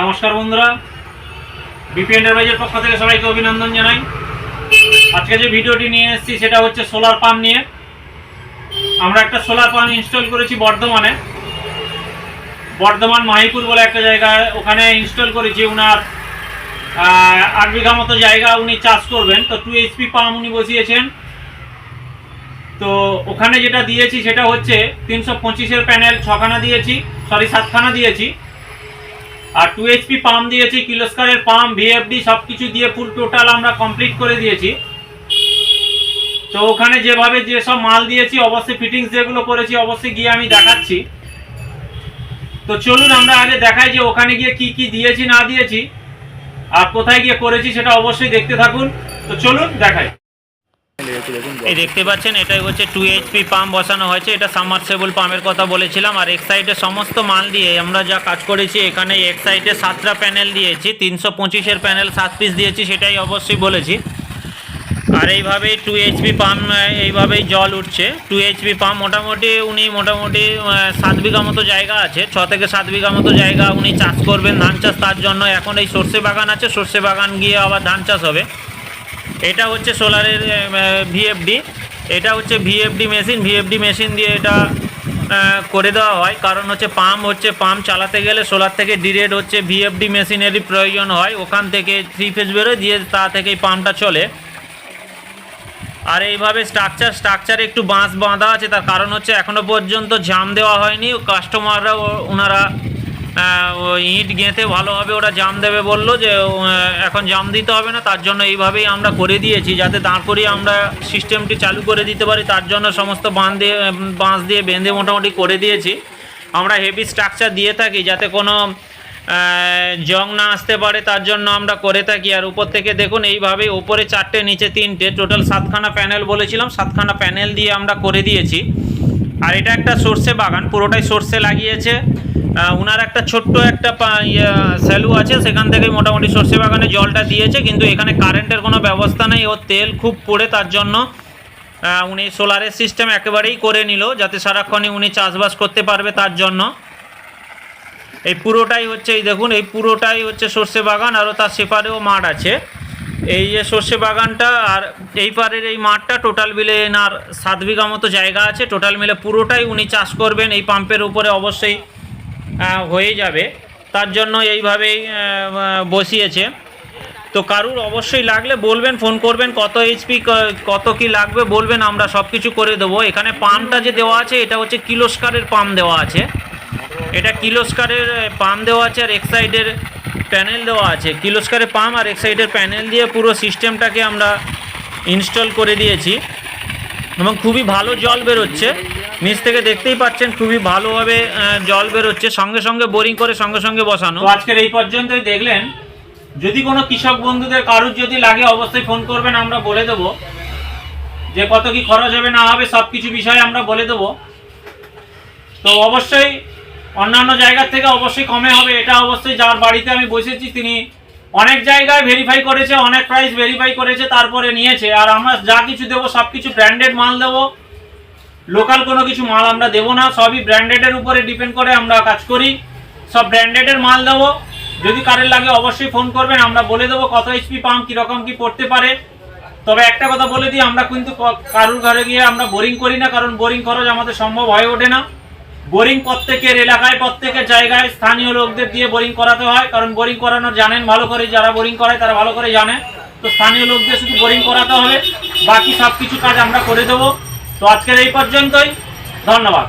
নমস্কার বন্ধুরা। বিপি এন্টারপ্রাইজের পক্ষ থেকে সবাইকে অভিনন্দন জানাই। আজকে যে ভিডিওটি নিয়ে এসেছি, সেটা হচ্ছে সোলার পাম্প নিয়ে। আমরা একটা সোলার পাম্প ইনস্টল করেছি বর্ধমানে। বর্ধমান মাহিপুর বলে একটা জায়গায় ওখানে ইনস্টল করেছি ওনার আট বিঘা মতো জায়গা উনি চাষ করবেন। তো টু এইচপি পাম্প উনি বসিয়েছেন। তো ওখানে যেটা দিয়েছি, সেটা হচ্ছে তিনশো পঁচিশের প্যানেল, ছখানা দিয়েছি, সরি, সাতখানা দিয়েছি। আর টু এইচপি পাম্প দিয়েছি কিলোস্কারের পাম্প ভিএফডি সব কিছু দিয়ে ফুল টোটাল আমরা কমপ্লিট করে দিয়েছি। তো ওখানে যেভাবে যেসব মাল দিয়েছি, অবশ্যই ফিটিংস যেগুলো করেছি, অবশ্যই গিয়ে আমি দেখাচ্ছি। তো চলুন আমরা আগে দেখাই যে ওখানে গিয়ে কি কি দিয়েছি, না দিয়েছি, আর কোথায় গিয়ে করেছি সেটা অবশ্যই দেখতে থাকুন। তো চলুন দেখাই। এই দেখতে পাচ্ছেন এটাই হচ্ছে টু এইচপি পাম্প বসানো হয়েছে এটা সাবমার্সেবল পাম্পের কথা বলেছিলাম আর এক সাইডে সমস্ত মাল দিয়ে আমরা যা কাজ করেছি এখানে এক সাইডে সাতটা প্যানেল দিয়েছি তিনশো পঁচিশের প্যানেল সাত পিস দিয়েছি সেটাই অবশ্যই বলেছি। আর এইভাবেই টু এইচপি পাম্প এইভাবেই জল উঠছে। টু এইচপি পাম্প মোটামুটি উনি মোটামুটি সাত বিঘা মতো জায়গা আছে ছ থেকে সাত বিঘা মতো জায়গা উনি চাষ করবেন ধান চাষ তার জন্য। এখন এই সর্ষে বাগান আছে সর্ষে বাগান গিয়ে আবার ধান চাষ হবে। এটা হচ্ছে সোলারের ভিএফডি এটা হচ্ছে ভিএফডি মেশিন ভিএফডি মেশিন দিয়ে এটা করে দেওয়া হয়। কারণ হচ্ছে পাম্প হচ্ছে পাম্প চালাতে গেলে সোলার থেকে ডিরেক্ট হচ্ছে। ভিএফডি মেশিনেরই প্রয়োজন হয়। ওখান থেকে থ্রি ফেজ বেরোয়, দিয়ে তা থেকেই পাম্পটা চলে। আর এইভাবে স্ট্রাকচার স্ট্রাকচারে একটু বাঁশ বাঁধা আছে। তার কারণ হচ্ছে এখনও পর্যন্ত জাম দেওয়া হয়নি। কাস্টমাররা ওনারা ইট গেঁথে ভালোভাবে ওরা জাম দেবে বলল যে এখন জাম দিতে হবে না, তার জন্য এইভাবেই আমরা করে দিয়েছি, যাতে দাঁড় করিয়ে আমরা সিস্টেমটি চালু করে দিতে পারি, তার জন্য সমস্ত বাঁধ দিয়ে বাঁশ দিয়ে বেঁধে মোটামুটি করে দিয়েছি। আমরা হেভি স্ট্রাকচার দিয়ে থাকি, যাতে কোনো জং না আসতে পারে, তার জন্য আমরা করে থাকি। আর উপর থেকে দেখুন এইভাবে উপরে চারটে, নিচে তিনটে টোটাল সাতখানা প্যানেল বলেছিলাম, সাতখানা প্যানেল দিয়ে আমরা করে দিয়েছি। আর এটা একটা সর্ষে বাগান, পুরোটাই সর্ষে লাগিয়েছে। ওনার একটা ছোট্ট একটা স্যালু আছে, সেখান থেকে মোটামুটি সর্ষে বাগানে জলটা দিয়েছে, কিন্তু এখানে কারেন্টের কোনো ব্যবস্থা নেই, ও তেল খুব পড়ে তার জন্য। উনি সোলারের সিস্টেম একেবারেই করে নিল, যাতে সারাক্ষণই উনি চাষবাস করতে পারবে তার জন্য। এই পুরোটাই হচ্ছে, এই দেখুন, এই পুরোটাই হচ্ছে সর্ষে বাগান, আরও তার সেপারেও মাঠ আছে। এই যে সর্ষে বাগানটা আর এই পারের এই মাঠটা টোটাল মিলে এনার সাত বিঘা মতো জায়গা আছে। টোটাল মিলে পুরোটাই উনি চাষ করবেন, এই পাম্পের উপরে অবশ্যই হয়ে যাবে। তার জন্য এইভাবেই বসিয়েছে। তো কারুর অবশ্যই লাগলে বলবেন, ফোন করবেন, কত এইচপি কত কি লাগবে বলবেন, আমরা সব কিছু করে দেবো। এখানে পাম্পটা যে দেওয়া আছে, এটা হচ্ছে কিলোস্কারের পাম্প দেওয়া আছে। এটা কিলোস্কারের পাম্প দেওয়া আছে আর এক সাইডের প্যানেল দেওয়া আছে। কিলোস্কারের পাম্প আর এক সাইডের প্যানেল দিয়ে পুরো সিস্টেমটাকে আমরা ইনস্টল করে দিয়েছি। এবং খুবই ভালো জল বেরোচ্ছে। নিচ থেকে দেখতেই পাচ্ছেন খুবই ভালোভাবে জল বেরোচ্ছে। সঙ্গে সঙ্গে বোরিং করে সঙ্গে সঙ্গে বসানো। আজকের এই পর্যন্তই দেখলেন। যদি কোনো কৃষক বন্ধুদের কারুর যদি লাগে অবশ্যই ফোন করবেন, আমরা বলে দেবো। যে কত কি খরচ হবে না হবে সব কিছু বিষয়ে আমরা বলে দেবো। তো অবশ্যই অন্যান্য জায়গার থেকে অবশ্যই কমে হবে, এটা অবশ্যই যার বাড়িতে আমি বসেছি, তিনি অনেক জায়গায় ভেরিফাই করেছে, অনেক প্রাইস ভেরিফাই করেছে, তারপরে নিয়েছে। আর আমরা যা কিছু দেবো সব কিছু ব্র্যান্ডেড মাল দেবো। লোকাল কোনো কিছু মাল আমরা দেবো না, সবই ব্র্যান্ডেডের উপরে ডিপেন্ড করে আমরা কাজ করি। সব ব্র্যান্ডেডের মাল দেবো। যদি কারের লাগে অবশ্যই ফোন করবেন, আমরা বলে দেবো কত এইচপি পাম্প কীরকম কি পড়তে পারে। তবে একটা কথা বলে দিই, আমরা কিন্তু কারুর ঘরে গিয়ে আমরা বোরিং করি না, কারণ বোরিং খরচ আমাদের সম্ভব হয়ে ওঠে না। বোরিং প্রত্যেকের এলাকায়, প্রত্যেকের জায়গায় স্থানীয় লোকদের দিয়ে বোরিং করাতে হয়, কারণ বোরিং করানো জানেন, ভালো করে যারা বোরিং করায় তারা ভালো করে জানে। তো স্থানীয় লোকদের শুধু বোরিং করাতে হবে, বাকি সব কিছু কাজ আমরা করে দেবো। তো আজকের এই পর্যন্তই, ধন্যবাদ।